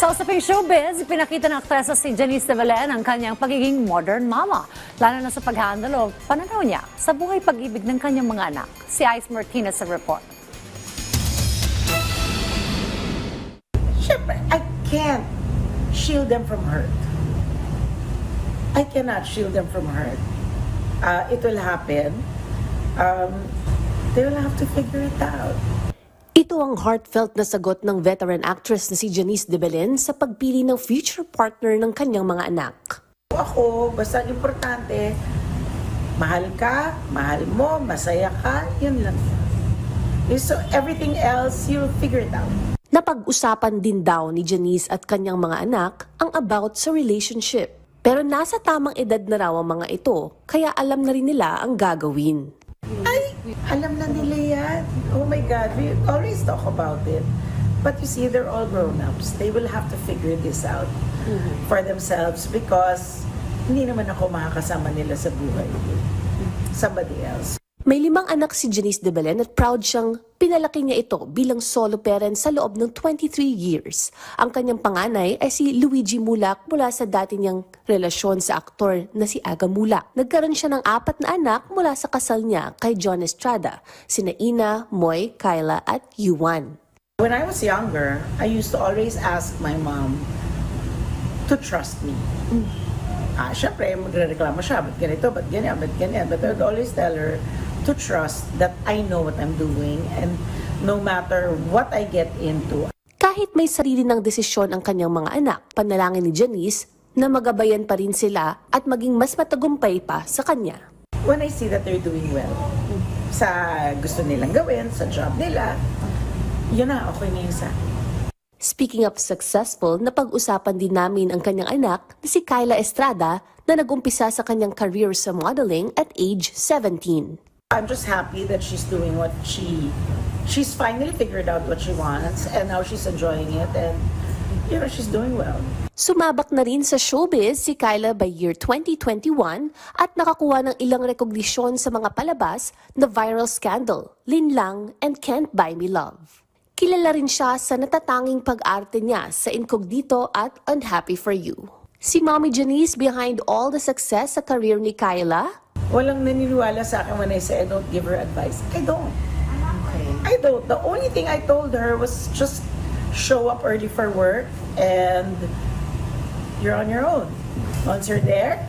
Sa usaping showbiz, pinakita ng aktresa si Janice de Belen ang kanyang pagiging modern mama, lalo na sa pag-handle o pananaw niya sa buhay pag-ibig ng kanyang mga anak. Si Ice Martinez sa report. Siyempre, I can't shield them from hurt. I cannot shield them from hurt. Uh, it will happen. Um, they will have to figure it out. Ito ang heartfelt na sagot ng veteran actress na si Janice de Belen sa pagpili ng future partner ng kanyang mga anak. Ako, basta importante, mahal ka, mahal mo, masaya ka, yun lang. So everything else, you'll figure it out. Napag-usapan din daw ni Janice at kanyang mga anak ang about sa relationship. Pero nasa tamang edad na raw ang mga ito, kaya alam na rin nila ang gagawin. Ay, alam na nila my God, we always talk about it. But you see, they're all grown-ups. They will have to figure this out for themselves because hindi naman ako makakasama nila sa buhay. Somebody else. May limang anak si Janice de Belen at proud siyang pinalaki niya ito bilang solo parent sa loob ng 23 years. Ang kanyang panganay ay si Luigi Mulak mula sa dati niyang relasyon sa aktor na si Aga Mulak. Nagkaroon siya ng apat na anak mula sa kasal niya kay John Estrada, sina Ina, Moy, Kyla at Yuan. When I was younger, I used to always ask my mom to trust me. Ah, syempre, magre-reklamo siya, ba't ganito, ba't ganyan, ba't ganyan. But I would always tell her to trust that I know what I'm doing and no matter what I get into, Kahit may sarili ng desisyon ang kanyang mga anak, panalangin ni Janice na magabayan pa rin sila at maging mas matagumpay pa sa kanya. when I see that they're doing well sa gusto nilang gawin, sa job nila, yun na, okay na yun sa akin. Speaking of successful, napag-usapan din namin ang kanyang anak na si Kyla Estrada na nag-umpisa sa kanyang career sa modeling at age 17. I'm just happy that she's doing what she she's finally figured out what she wants and now she's enjoying it and you know she's doing well. Sumabak na rin sa showbiz si Kyla by year 2021 at nakakuha ng ilang rekognisyon sa mga palabas na viral scandal, Linlang and Can't Buy Me Love. Kilala rin siya sa natatanging pag-arte niya sa Incognito at Unhappy For You. Si Mommy Janice behind all the success sa career ni Kyla, Walang naniniwala sa akin when I say I don't give her advice. I don't. I don't. The only thing I told her was just show up early for work and you're on your own. Once you're there,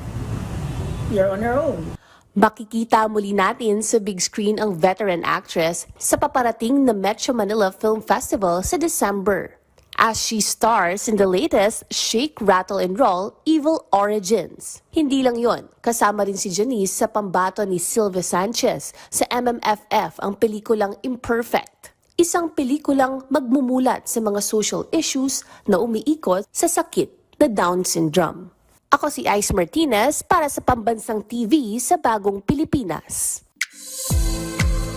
you're on your own. Makikita muli natin sa big screen ang veteran actress sa paparating na Metro Manila Film Festival sa December. As she stars in the latest Shake, Rattle, and Roll Evil Origins. Hindi lang yon, kasama rin si Janice sa pambato ni Silvia Sanchez sa MMFF ang pelikulang Imperfect. Isang pelikulang magmumulat sa mga social issues na umiikot sa sakit na Down syndrome. Ako si Ice Martinez para sa Pambansang TV sa Bagong Pilipinas.